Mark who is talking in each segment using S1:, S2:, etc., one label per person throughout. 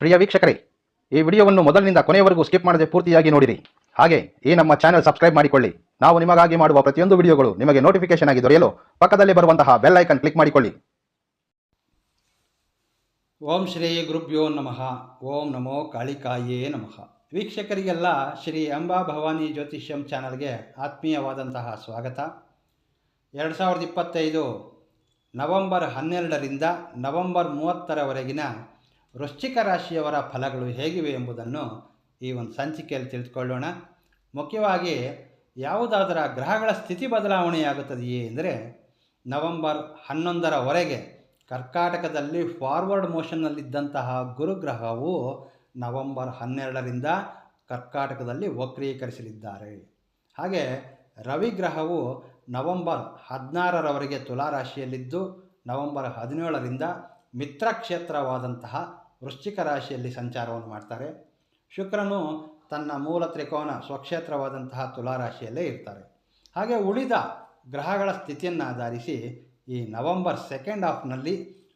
S1: ಪ್ರಿಯ ವೀಕ್ಷಕರೇ, ಈ ವಿಡಿಯೋವನ್ನು ಮೊದಲಿನಿಂದ ಕೊನೆಯವರೆಗೂ ಸ್ಕಿಪ್ ಮಾಡದೆ ಪೂರ್ತಿಯಾಗಿ ನೋಡಿರಿ. ಹಾಗೆ, ಈ ನಮ್ಮ ಚಾನೆಲ್ ಸಬ್ಸ್ಕ್ರೈಬ್ ಮಾಡಿಕೊಳ್ಳಿ. ನಾವು ನಿಮಗಾಗಿ ಮಾಡುವ ಪ್ರತಿಯೊಂದು ವಿಡಿಯೋಗಳು ನಿಮಗೆ ನೋಟಿಫಿಕೇಶನ್ ಆಗಿ ದೊರೆಯಲು ಪಕ್ಕದಲ್ಲಿ ಬರುವಂತಹ ಬೆಲ್ ಐಕನ್ ಕ್ಲಿಕ್ ಮಾಡಿಕೊಳ್ಳಿ.
S2: ಓಂ ಶ್ರೀ ಗುರುಭ್ಯೋ ನಮಃ. ಓಂ ನಮೋ ಕಾಳಿಕಾಯೇ ನಮಃ. ವೀಕ್ಷಕರಿಗೆಲ್ಲ ಶ್ರೀ ಅಂಬಾ ಭವಾನಿ ಜ್ಯೋತಿಷ್ಯಂ ಚಾನಲ್ಗೆ ಆತ್ಮೀಯವಾದಂತಹ ಸ್ವಾಗತ. ಎರಡು ಸಾವಿರದ ಇಪ್ಪತ್ತೈದು ನವೆಂಬರ್ ಹನ್ನೆರಡರಿಂದ ನವಂಬರ್ ಮೂವತ್ತರವರೆಗಿನ ವೃಶ್ಚಿಕ ರಾಶಿಯವರ ಫಲಗಳು ಹೇಗಿವೆ ಎಂಬುದನ್ನು ಈ ಒಂದು ಸಂಚಿಕೆಯಲ್ಲಿ ತಿಳಿದುಕೊಳ್ಳೋಣ. ಮುಖ್ಯವಾಗಿ ಯಾವುದಾದರ ಗ್ರಹಗಳ ಸ್ಥಿತಿ ಬದಲಾವಣೆಯಾಗುತ್ತದೆಯೇ ಅಂದರೆ ನವೆಂಬರ್ ಹನ್ನೊಂದರವರೆಗೆ ಕರ್ಕಾಟಕದಲ್ಲಿ ಫಾರ್ವರ್ಡ್ ಮೋಷನ್ನಲ್ಲಿದ್ದಂತಹ ಗುರುಗ್ರಹವು ನವೆಂಬರ್ ಹನ್ನೆರಡರಿಂದ ಕರ್ಕಾಟಕದಲ್ಲಿ ವಕ್ರೀಕರಿಸಲಿದ್ದಾರೆ. ಹಾಗೆ ರವಿಗ್ರಹವು ನವೆಂಬರ್ ಹದಿನಾರರವರೆಗೆ ತುಲಾರಾಶಿಯಲ್ಲಿದ್ದು, ನವೆಂಬರ್ ಹದಿನೇಳರಿಂದ ಮಿತ್ರ ಕ್ಷೇತ್ರವಾದಂತಹ ವೃಶ್ಚಿಕ ರಾಶಿಯಲ್ಲಿ ಸಂಚಾರವನ್ನು ಮಾಡ್ತಾರೆ. ಶುಕ್ರನು ತನ್ನ ಮೂಲ ತ್ರಿಕೋನ ಸ್ವಕ್ಷೇತ್ರವಾದಂತಹ ತುಲಾರಾಶಿಯಲ್ಲೇ ಇರ್ತಾರೆ. ಹಾಗೆ ಉಳಿದ ಗ್ರಹಗಳ ಸ್ಥಿತಿಯನ್ನು ಆಧರಿಸಿ ಈ ನವೆಂಬರ್ ಸೆಕೆಂಡ್ ಹಾಫ್ನಲ್ಲಿ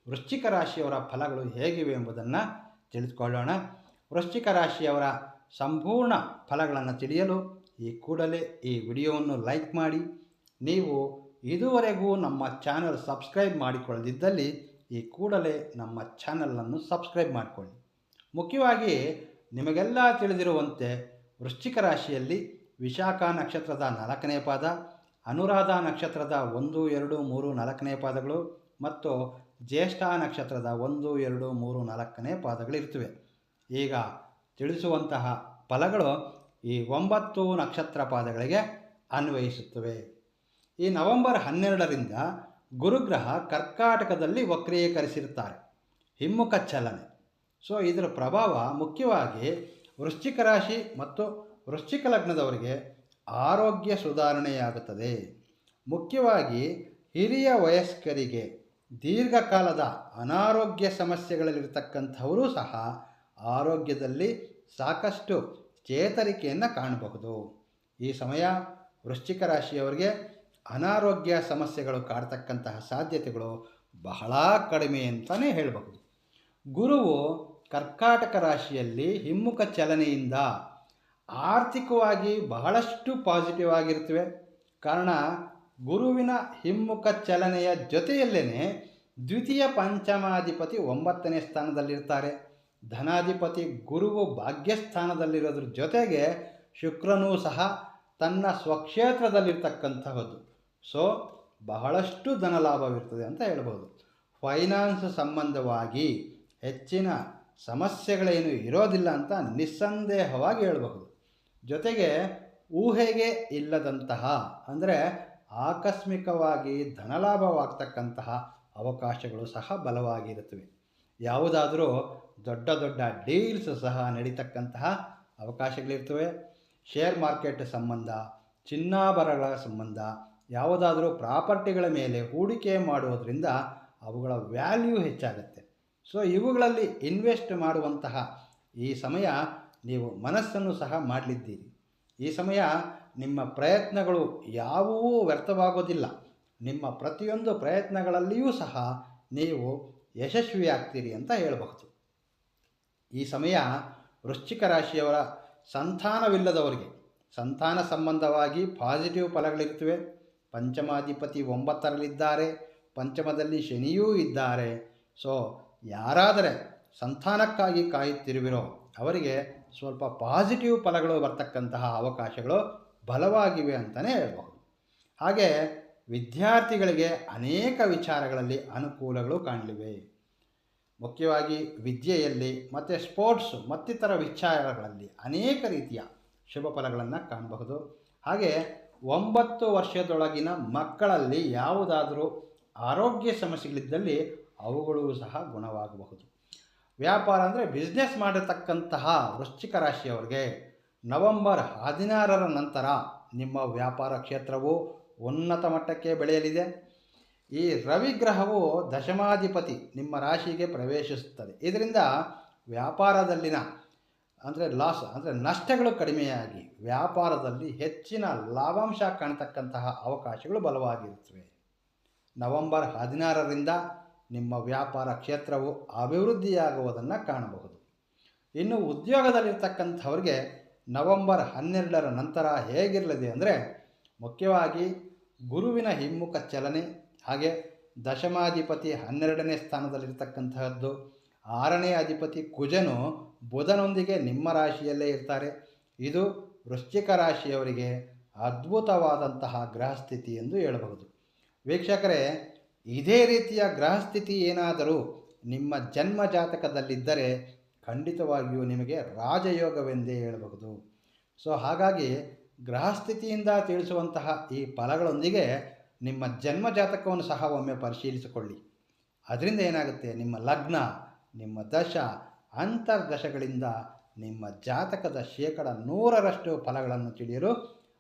S2: ವೃಶ್ಚಿಕ ರಾಶಿಯವರ ಫಲಗಳು ಹೇಗಿವೆ ಎಂಬುದನ್ನು ತಿಳಿದುಕೊಳ್ಳೋಣ. ವೃಶ್ಚಿಕ ರಾಶಿಯವರ ಸಂಪೂರ್ಣ ಫಲಗಳನ್ನು ತಿಳಿಯಲು ಈ ಕೂಡಲೇ ಈ ವಿಡಿಯೋವನ್ನು ಲೈಕ್ ಮಾಡಿ. ನೀವು ಇದುವರೆಗೂ ನಮ್ಮ ಚಾನಲ್ ಸಬ್ಸ್ಕ್ರೈಬ್ ಮಾಡಿಕೊಳ್ಳದಿದ್ದಲ್ಲಿ ಈ ಕೂಡಲೇ ನಮ್ಮ ಚಾನಲನ್ನು ಸಬ್ಸ್ಕ್ರೈಬ್ ಮಾಡಿಕೊಳ್ಳಿ. ಮುಖ್ಯವಾಗಿ ನಿಮಗೆಲ್ಲ ತಿಳಿದಿರುವಂತೆ ವೃಶ್ಚಿಕ ರಾಶಿಯಲ್ಲಿ ವಿಶಾಖ ನಕ್ಷತ್ರದ ನಾಲ್ಕನೇ ಪಾದ, ಅನುರಾಧ ನಕ್ಷತ್ರದ ಒಂದು, ಎರಡು, ಮೂರು, ನಾಲ್ಕನೇ ಪಾದಗಳು ಮತ್ತು ಜ್ಯೇಷ್ಠ ನಕ್ಷತ್ರದ ಒಂದು, ಎರಡು, ಮೂರು, ನಾಲ್ಕನೇ ಪಾದಗಳಿರ್ತವೆ ಈಗ ತಿಳಿಸುವಂತಹ ಫಲಗಳು ಈ ಒಂಬತ್ತು ನಕ್ಷತ್ರ ಪಾದಗಳಿಗೆ ಅನ್ವಯಿಸುತ್ತವೆ. ಈ ನವೆಂಬರ್ ಹನ್ನೆರಡರಿಂದ ಗುರುಗ್ರಹ ಕರ್ಕಾಟಕದಲ್ಲಿ ವಕ್ರೀಕರಿಸಿರುತ್ತಾರೆ. ಹಿಮ್ಮುಖ ಚಲನೆ. ಸೊ ಇದರ ಪ್ರಭಾವ ಮುಖ್ಯವಾಗಿ ವೃಶ್ಚಿಕ ರಾಶಿ ಮತ್ತು ವೃಶ್ಚಿಕ ಲಗ್ನದವರಿಗೆ ಆರೋಗ್ಯ ಸುಧಾರಣೆಯಾಗುತ್ತದೆ. ಮುಖ್ಯವಾಗಿ ಹಿರಿಯ ವಯಸ್ಕರಿಗೆ ದೀರ್ಘಕಾಲದ ಅನಾರೋಗ್ಯ ಸಮಸ್ಯೆಗಳಲ್ಲಿರ್ತಕ್ಕಂಥವರು ಸಹ ಆರೋಗ್ಯದಲ್ಲಿ ಸಾಕಷ್ಟು ಚೇತರಿಕೆಯನ್ನು ಕಾಣಬಹುದು. ಈ ಸಮಯ ವೃಶ್ಚಿಕ ರಾಶಿಯವರಿಗೆ ಅನಾರೋಗ್ಯ ಸಮಸ್ಯೆಗಳು ಕಾಡ್ತಕ್ಕಂತಹ ಸಾಧ್ಯತೆಗಳು ಬಹಳ ಕಡಿಮೆ ಅಂತಲೇ ಹೇಳಬಹುದು. ಗುರುವು ಕರ್ಕಾಟಕ ರಾಶಿಯಲ್ಲಿ ಹಿಮ್ಮುಖ ಚಲನೆಯಿಂದ ಆರ್ಥಿಕವಾಗಿ ಬಹಳಷ್ಟು ಪಾಸಿಟಿವ್ ಆಗಿರ್ತವೆ ಕಾರಣ, ಗುರುವಿನ ಹಿಮ್ಮುಖ ಚಲನೆಯ ಜೊತೆಯಲ್ಲೇ ದ್ವಿತೀಯ ಪಂಚಮಾಧಿಪತಿ ಒಂಬತ್ತನೇ ಸ್ಥಾನದಲ್ಲಿರ್ತಾರೆ. ಧನಾಧಿಪತಿ ಗುರುವು ಭಾಗ್ಯಸ್ಥಾನದಲ್ಲಿರೋದ್ರ ಜೊತೆಗೆ ಶುಕ್ರನೂ ಸಹ ತನ್ನ ಸ್ವಕ್ಷೇತ್ರದಲ್ಲಿರ್ತಕ್ಕಂತಹದ್ದು. ಸೊ ಬಹಳಷ್ಟು ಧನಲಾಭವಿರ್ತದೆ ಅಂತ ಹೇಳ್ಬೋದು. ಫೈನಾನ್ಸ್ ಸಂಬಂಧವಾಗಿ ಹೆಚ್ಚಿನ ಸಮಸ್ಯೆಗಳೇನು ಇರೋದಿಲ್ಲ ಅಂತ ನಿಸ್ಸಂದೇಹವಾಗಿ ಹೇಳಬಹುದು. ಜೊತೆಗೆ ಊಹೆಗೆ ಇಲ್ಲದಂತಹ, ಅಂದರೆ ಆಕಸ್ಮಿಕವಾಗಿ ಧನಲಾಭವಾಗ್ತಕ್ಕಂತಹ ಅವಕಾಶಗಳು ಸಹ ಬಲವಾಗಿರುತ್ತವೆ. ಯಾವುದಾದರೂ ದೊಡ್ಡ ದೊಡ್ಡ ಡೀಲ್ಸ್ ಸಹ ನಡೀತಕ್ಕಂತಹ ಅವಕಾಶಗಳಿರ್ತವೆ. ಶೇರ್ ಮಾರ್ಕೆಟ್ ಸಂಬಂಧ, ಚಿನ್ನಾಭರಣಗಳ ಸಂಬಂಧ ಯಾವುದಾದರೂ ಪ್ರಾಪರ್ಟಿಗಳ ಮೇಲೆ ಹೂಡಿಕೆ ಮಾಡುವುದರಿಂದ ಅವುಗಳ ವ್ಯಾಲ್ಯೂ ಹೆಚ್ಚಾಗುತ್ತೆ. ಸೊ ಇವುಗಳಲ್ಲಿ ಇನ್ವೆಸ್ಟ್ ಮಾಡುವಂತಹ ಈ ಸಮಯ ನೀವು ಮನಸ್ಸನ್ನು ಸಹ ಮಾಡಲಿದ್ದೀರಿ. ಈ ಸಮಯ ನಿಮ್ಮ ಪ್ರಯತ್ನಗಳು ಯಾವುವೂ ವ್ಯರ್ಥವಾಗೋದಿಲ್ಲ. ನಿಮ್ಮ ಪ್ರತಿಯೊಂದು ಪ್ರಯತ್ನಗಳಲ್ಲಿಯೂ ಸಹ ನೀವು ಯಶಸ್ವಿಯಾಗ್ತೀರಿ ಅಂತ ಹೇಳಬಹುದು. ಈ ಸಮಯ ವೃಶ್ಚಿಕ ರಾಶಿಯವರ ಸಂತಾನವಿಲ್ಲದವರಿಗೆ, ಸಂತಾನ ಸಂಬಂಧವಾಗಿ ಪಾಸಿಟಿವ್ ಫಲಗಳಿರ್ತವೆ ಪಂಚಮಾಧಿಪತಿ ಒಂಬತ್ತರಲ್ಲಿದ್ದಾರೆ, ಪಂಚಮದಲ್ಲಿ ಶನಿಯೂ ಇದ್ದಾರೆ. ಸೊ ಯಾರಾದರೆ ಸಂತಾನಕ್ಕಾಗಿ ಕಾಯುತ್ತಿರುವಿರೋ ಅವರಿಗೆ ಸ್ವಲ್ಪ ಪಾಸಿಟಿವ್ ಫಲಗಳು ಬರ್ತಕ್ಕಂತಹ ಅವಕಾಶಗಳು ಬಲವಾಗಿವೆ ಅಂತಲೇ ಹೇಳ್ಬೋದು ಹಾಗೆ ವಿದ್ಯಾರ್ಥಿಗಳಿಗೆ ಅನೇಕ ವಿಚಾರಗಳಲ್ಲಿ ಅನುಕೂಲಗಳು ಕಾಣಲಿವೆ. ಮುಖ್ಯವಾಗಿ ವಿದ್ಯೆಯಲ್ಲಿ ಮತ್ತು ಸ್ಪೋರ್ಟ್ಸು ಮತ್ತಿತರ ವಿಚಾರಗಳಲ್ಲಿ ಅನೇಕ ರೀತಿಯ ಶುಭ ಫಲಗಳನ್ನು ಕಾಣಬಹುದು. ಹಾಗೆ ಒಂಬತ್ತು ವರ್ಷದೊಳಗಿನ ಮಕ್ಕಳಲ್ಲಿ ಯಾವುದಾದರೂ ಆರೋಗ್ಯ ಸಮಸ್ಯೆಗಳಿದ್ದಲ್ಲಿ ಅವುಗಳು ಸಹ ಗುಣವಾಗಬಹುದು. ವ್ಯಾಪಾರ ಅಂದರೆ ಬಿಸ್ನೆಸ್ ಮಾಡಿರ್ತಕ್ಕಂತಹ ವೃಶ್ಚಿಕ ರಾಶಿಯವರಿಗೆ ನವೆಂಬರ್ ಹದಿನಾರರ ನಂತರ ನಿಮ್ಮ ವ್ಯಾಪಾರ ಕ್ಷೇತ್ರವು ಉನ್ನತ ಮಟ್ಟಕ್ಕೆ ಬೆಳೆಯಲಿದೆ. ಈ ರವಿಗ್ರಹವು ದಶಮಾಧಿಪತಿ ನಿಮ್ಮ ರಾಶಿಗೆ ಪ್ರವೇಶಿಸುತ್ತದೆ. ಇದರಿಂದ ವ್ಯಾಪಾರದಲ್ಲಿನ ಅಂದರೆ ಲಾಸ್, ಅಂದರೆ ನಷ್ಟಗಳು ಕಡಿಮೆಯಾಗಿ ವ್ಯಾಪಾರದಲ್ಲಿ ಹೆಚ್ಚಿನ ಲಾಭಾಂಶ ಕಾಣತಕ್ಕಂತಹ ಅವಕಾಶಗಳು ಬಲವಾಗಿರುತ್ತವೆ. ನವೆಂಬರ್ ಹದಿನಾರರಿಂದ ನಿಮ್ಮ ವ್ಯಾಪಾರ ಕ್ಷೇತ್ರವು ಅಭಿವೃದ್ಧಿಯಾಗುವುದನ್ನು ಕಾಣಬಹುದು. ಇನ್ನು ಉದ್ಯೋಗದಲ್ಲಿರ್ತಕ್ಕಂಥವ್ರಿಗೆ ನವೆಂಬರ್ ಹನ್ನೆರಡರ ನಂತರ ಹೇಗಿರಲಿದೆ ಅಂದರೆ ಮುಖ್ಯವಾಗಿ ಗುರುವಿನ ಹಿಮ್ಮುಖ ಚಲನೆ ಹಾಗೆ ದಶಮಾಧಿಪತಿ ಹನ್ನೆರಡನೇ ಸ್ಥಾನದಲ್ಲಿರ್ತಕ್ಕಂತಹದ್ದು ಆರನೇ ಅಧಿಪತಿ ಕುಜನು ಬುಧನೊಂದಿಗೆ ನಿಮ್ಮ ರಾಶಿಯಲ್ಲೇ ಇರ್ತಾರೆ. ಇದು ವೃಶ್ಚಿಕ ರಾಶಿಯವರಿಗೆ ಅದ್ಭುತವಾದಂತಹ ಗ್ರಹಸ್ಥಿತಿ ಎಂದು ಹೇಳಬಹುದು. ವೀಕ್ಷಕರೇ, ಇದೇ ರೀತಿಯ ಗ್ರಹಸ್ಥಿತಿ ಏನಾದರೂ ನಿಮ್ಮ ಜನ್ಮ ಜಾತಕದಲ್ಲಿದ್ದರೆ ಖಂಡಿತವಾಗಿಯೂ ನಿಮಗೆ ರಾಜಯೋಗವೆಂದೇ ಹೇಳಬಹುದು. ಸೊ, ಹಾಗಾಗಿ ಗ್ರಹಸ್ಥಿತಿಯಿಂದ ತಿಳಿಸುವಂತಹ ಈ ಫಲಗಳೊಂದಿಗೆ ನಿಮ್ಮ ಜನ್ಮ ಜಾತಕವನ್ನು ಸಹ ಒಮ್ಮೆ ಪರಿಶೀಲಿಸಿಕೊಳ್ಳಿ. ಅದರಿಂದ ಏನಾಗುತ್ತೆ? ನಿಮ್ಮ ಲಗ್ನ ನಿಮ್ಮ ದಶ ಅಂತರ್ದಶಗಳಿಂದ ನಿಮ್ಮ ಜಾತಕದ ಶೇಕಡ ನೂರರಷ್ಟು ಫಲಗಳನ್ನು ತಿಳಿಯಲು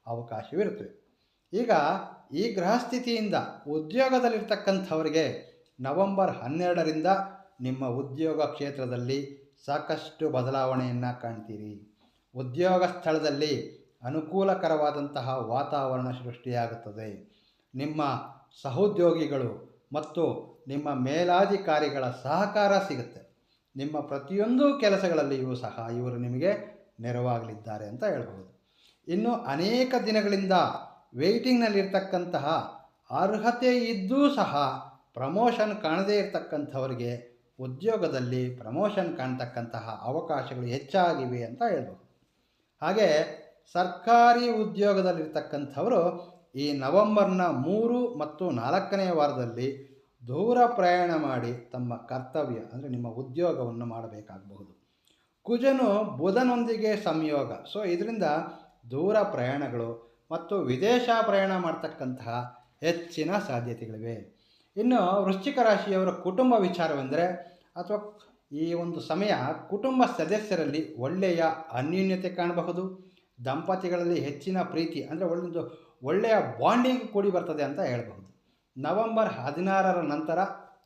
S2: ಅವಕಾಶವಿರುತ್ತದೆ. ಈಗ ಈ ಗ್ರಹಸ್ಥಿತಿಯಿಂದ ಉದ್ಯೋಗದಲ್ಲಿರ್ತಕ್ಕಂಥವರಿಗೆ ನವೆಂಬರ್ ಹನ್ನೆರಡರಿಂದ ನಿಮ್ಮ ಉದ್ಯೋಗ ಕ್ಷೇತ್ರದಲ್ಲಿ ಸಾಕಷ್ಟು ಬದಲಾವಣೆಯನ್ನು ಕಾಣ್ತೀರಿ. ಉದ್ಯೋಗ ಸ್ಥಳದಲ್ಲಿ ಅನುಕೂಲಕರವಾದಂತಹ ವಾತಾವರಣ ಸೃಷ್ಟಿಯಾಗುತ್ತದೆ. ನಿಮ್ಮ ಸಹೋದ್ಯೋಗಿಗಳು ಮತ್ತು ನಿಮ್ಮ ಮೇಲಾಧಿಕಾರಿಗಳ ಸಹಕಾರ ಸಿಗುತ್ತೆ. ನಿಮ್ಮ ಪ್ರತಿಯೊಂದು ಕೆಲಸಗಳಲ್ಲಿಯೂ ಸಹ ಇವರು ನಿಮಗೆ ನೆರವಾಗಲಿದ್ದಾರೆ ಅಂತ ಹೇಳ್ಬೋದು. ಇನ್ನು ಅನೇಕ ದಿನಗಳಿಂದ ವೆಯ್ಟಿಂಗ್ನಲ್ಲಿರ್ತಕ್ಕಂತಹ ಅರ್ಹತೆ ಇದ್ದೂ ಸಹ ಪ್ರಮೋಷನ್ ಕಾಣದೇ ಇರತಕ್ಕಂಥವರಿಗೆ ಉದ್ಯೋಗದಲ್ಲಿ ಪ್ರಮೋಷನ್ ಕಾಣ್ತಕ್ಕಂತಹ ಅವಕಾಶಗಳು ಹೆಚ್ಚಾಗಿವೆ ಅಂತ ಹೇಳ್ಬೋದು. ಹಾಗೆ ಸರ್ಕಾರಿ ಉದ್ಯೋಗದಲ್ಲಿರ್ತಕ್ಕಂಥವರು ಈ ನವೆಂಬರ್ನ ಮೂರು ಮತ್ತು ನಾಲ್ಕನೇ ವಾರದಲ್ಲಿ ದೂರ ಪ್ರಯಾಣ ಮಾಡಿ ತಮ್ಮ ಕರ್ತವ್ಯ, ಅಂದರೆ ನಿಮ್ಮ ಉದ್ಯೋಗವನ್ನು ಮಾಡಬೇಕಾಗಬಹುದು. ಕುಜನು ಬುಧನೊಂದಿಗೆ ಸಂಯೋಗ. ಸೊ ಇದರಿಂದ ದೂರ ಪ್ರಯಾಣಗಳು ಮತ್ತು ವಿದೇಶ ಪ್ರಯಾಣ ಮಾಡ್ತಕ್ಕಂತಹ ಹೆಚ್ಚಿನ ಸಾಧ್ಯತೆಗಳಿವೆ. ಇನ್ನು ವೃಶ್ಚಿಕ ರಾಶಿಯವರ ಕುಟುಂಬ ವಿಚಾರವೆಂದರೆ, ಅಥವಾ ಈ ಒಂದು ಸಮಯ ಕುಟುಂಬ ಸದಸ್ಯರಲ್ಲಿ ಒಳ್ಳೆಯ ಅನ್ಯೂನ್ಯತೆ ಕಾಣಬಹುದು, ದಂಪತಿಗಳಲ್ಲಿ ಹೆಚ್ಚಿನ ಪ್ರೀತಿ, ಅಂದರೆ ಒಳ್ಳೆಯದು ಒಳ್ಳೆಯ ಬಾಂಡಿಂಗ್ ಕೂಡಿ ಬರ್ತದೆ ಅಂತ ಹೇಳಬಹುದು. ನವೆಂಬರ್ ಹದಿನಾರರ ನಂತರ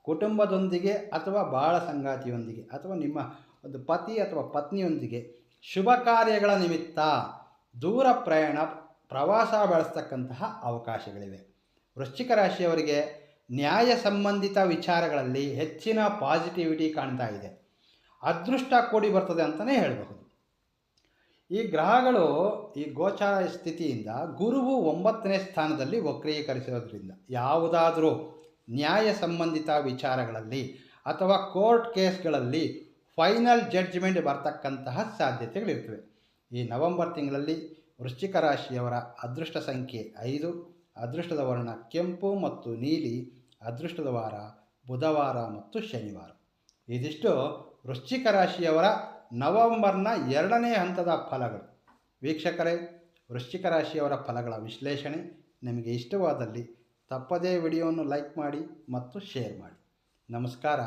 S2: ಕುಟುಂಬದೊಂದಿಗೆ ಅಥವಾ ಬಾಳ ಸಂಗಾತಿಯೊಂದಿಗೆ ಅಥವಾ ನಿಮ್ಮ ಒಂದು ಪತಿ ಅಥವಾ ಪತ್ನಿಯೊಂದಿಗೆ ಶುಭ ಕಾರ್ಯಗಳ ನಿಮಿತ್ತ ದೂರ ಪ್ರಯಾಣ, ಪ್ರವಾಸ ಬೆಳೆಸ್ತಕ್ಕಂತಹ ಅವಕಾಶಗಳಿವೆ. ವೃಶ್ಚಿಕ ರಾಶಿಯವರಿಗೆ ನ್ಯಾಯ ಸಂಬಂಧಿತ ವಿಚಾರಗಳಲ್ಲಿ ಹೆಚ್ಚಿನ ಪಾಸಿಟಿವಿಟಿ ಕಾಣ್ತಾ ಇದೆ. ಅದೃಷ್ಟ ಕೂಡಿ ಬರ್ತದೆ ಅಂತಲೇ ಹೇಳಬಹುದು. ಈ ಗ್ರಹಗಳು ಈ ಗೋಚಾರ ಸ್ಥಿತಿಯಿಂದ ಗುರುವು ಒಂಬತ್ತನೇ ಸ್ಥಾನದಲ್ಲಿ ವಕ್ರೀಕರಿಸೋದ್ರಿಂದ ಯಾವುದಾದರೂ ನ್ಯಾಯ ಸಂಬಂಧಿತ ವಿಚಾರಗಳಲ್ಲಿ ಅಥವಾ ಕೋರ್ಟ್ ಕೇಸ್ಗಳಲ್ಲಿ ಫೈನಲ್ ಜಡ್ಜ್ಮೆಂಟ್ ಬರ್ತಕ್ಕಂತಹ ಸಾಧ್ಯತೆಗಳಿರ್ತವೆ. ಈ ನವೆಂಬರ್ ತಿಂಗಳಲ್ಲಿ ವೃಶ್ಚಿಕ ರಾಶಿಯವರ ಅದೃಷ್ಟ ಸಂಖ್ಯೆ ಐದು, ಅದೃಷ್ಟದ ವರ್ಣ ಕೆಂಪು ಮತ್ತು ನೀಲಿ, ಅದೃಷ್ಟದ ವಾರ ಬುಧವಾರ ಮತ್ತು ಶನಿವಾರ. ಇದಿಷ್ಟು ವೃಶ್ಚಿಕ ರಾಶಿಯವರ ನವೆಂಬರ್ನ ಎರಡನೇ ಹಂತದ ಫಲಗಳು. ವೀಕ್ಷಕರೇ, ವೃಶ್ಚಿಕ ರಾಶಿಯವರ ಫಲಗಳ ವಿಶ್ಲೇಷಣೆ ನಿಮಗೆ ಇಷ್ಟವಾದಲ್ಲಿ ತಪ್ಪದೇ ವಿಡಿಯೋವನ್ನು ಲೈಕ್ ಮಾಡಿ ಮತ್ತು ಶೇರ್ ಮಾಡಿ. ನಮಸ್ಕಾರ.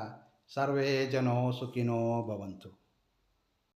S2: ಸರ್ವೇ ಜನೋ ಸುಖಿನೋ ಭವಂತು.